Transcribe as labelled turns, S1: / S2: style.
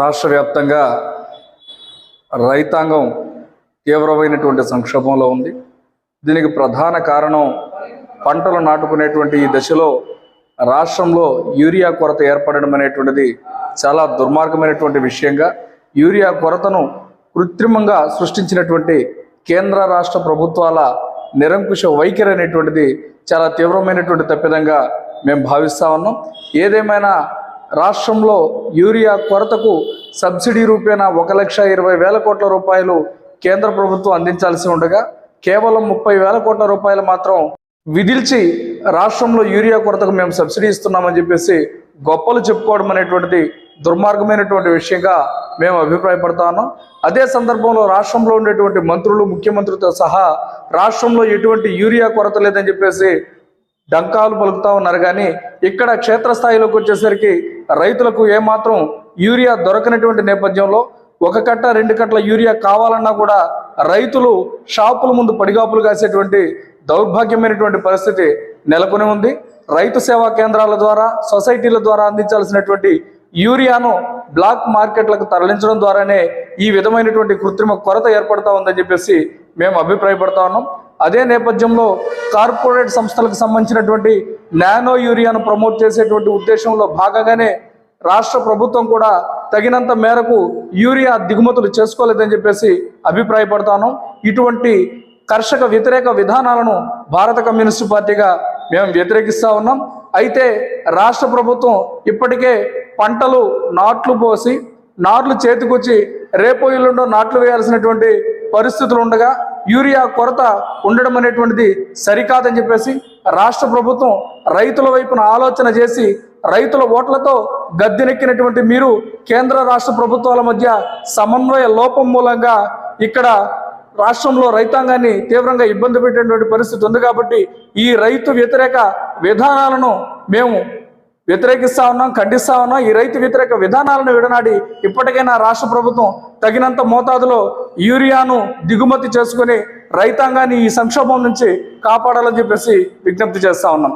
S1: రాష్ట్ర వ్యాప్తంగా రైతాంగం తీవ్రమైనటువంటి సంక్షోభంలో ఉంది. దీనికి ప్రధాన కారణం పంటలు నాటుకునేటువంటి ఈ దశలో రాష్ట్రంలో యూరియా కొరత ఏర్పడడం అనేటువంటిది చాలా దుర్మార్గమైనటువంటి విషయంగా యూరియా కొరతను కృత్రిమంగా సృష్టించినటువంటి కేంద్ర రాష్ట్ర ప్రభుత్వాల నిరంకుశ వైఖరి అనేటువంటిది చాలా తీవ్రమైనటువంటి తప్పిదంగా మేము భావిస్తా ఉన్నాం. ఏదేమైనా రాష్ట్రంలో యూరియా కొరతకు సబ్సిడీ రూపేణా ఒక లక్ష ఇరవై వేల కోట్ల రూపాయలు కేంద్ర ప్రభుత్వం అందించాల్సి ఉండగా కేవలం ముప్పై వేల కోట్ల రూపాయలు మాత్రం విధిల్చి రాష్ట్రంలో యూరియా కొరతకు మేము సబ్సిడీ ఇస్తున్నామని చెప్పేసి గొప్పలు చెప్పుకోవడం అనేటువంటిది దుర్మార్గమైనటువంటి విషయంగా మేము అభిప్రాయపడతా ఉన్నాం. అదే సందర్భంలో రాష్ట్రంలో ఉండేటువంటి మంత్రులు ముఖ్యమంత్రితో సహా రాష్ట్రంలో ఎటువంటి యూరియా కొరత లేదని చెప్పేసి డంకాలు పలుకుతా ఉన్నారు కానీ ఇక్కడ క్షేత్రస్థాయిలోకి వచ్చేసరికి రైతులకు ఏమాత్రం యూరియా దొరకనటువంటి నేపథ్యంలో ఒక కట్ట రెండు కట్టల యూరియా కావాలన్నా కూడా రైతులు షాపుల ముందు పడిగాపులు కాసేటువంటి దౌర్భాగ్యమైనటువంటి పరిస్థితి నెలకొని ఉంది. రైతు సేవా కేంద్రాల ద్వారా సొసైటీల ద్వారా అందించాల్సినటువంటి యూరియాను బ్లాక్ మార్కెట్లకు తరలించడం ద్వారానే ఈ విధమైనటువంటి కృత్రిమ కొరత ఏర్పడతా ఉందని చెప్పేసి మేము అభిప్రాయపడతా ఉన్నాం. అదే నేపథ్యంలో కార్పొరేట్ సంస్థలకు సంబంధించినటువంటి నానో యూరియాను ప్రమోట్ చేసేటువంటి ఉద్దేశంలో భాగంగానే రాష్ట్ర ప్రభుత్వం కూడా తగినంత మేరకు యూరియా దిగుమతులు చేసుకోలేదని చెప్పేసి అభిప్రాయపడతాను. ఇటువంటి కర్షక వ్యతిరేక విధానాలను భారత కమ్యూనిస్టు పార్టీగా మేము వ్యతిరేకిస్తూ ఉన్నాం. అయితే రాష్ట్ర ప్రభుత్వం ఇప్పటికే పంటలు నాట్లు పోసి నాట్లు చేతికొచ్చి రేపో ఇల్లుండో నాట్లు వేయాల్సినటువంటి పరిస్థితులు ఉండగా యూరియా కొరత ఉండడం అనేటువంటిది సరికాదని చెప్పేసి రాష్ట్ర ప్రభుత్వం రైతుల వైపున ఆలోచన చేసి రైతుల ఓట్లతో గద్దెనెక్కినటువంటి మీరు కేంద్ర రాష్ట్ర ప్రభుత్వాల మధ్య సమన్వయ లోపం మూలంగా ఇక్కడ రాష్ట్రంలో రైతాంగాన్ని తీవ్రంగా ఇబ్బంది పెట్టేటువంటి పరిస్థితి ఉంది కాబట్టి ఈ రైతు వ్యతిరేక విధానాలను మేము వ్యతిరేకిస్తా ఉన్నాం ఖండిస్తా ఉన్నాం. ఈ రైతు వ్యతిరేక విధానాలను విడనాడి ఇప్పటికైనా రాష్ట్ర ప్రభుత్వం తగినంత మోతాదులో యూరియాను దిగుమతి చేసుకుని రైతాంగాన్ని ఈ సంక్షోభం నుంచి కాపాడాలని చెప్పేసి విజ్ఞప్తి చేస్తా ఉన్నాం.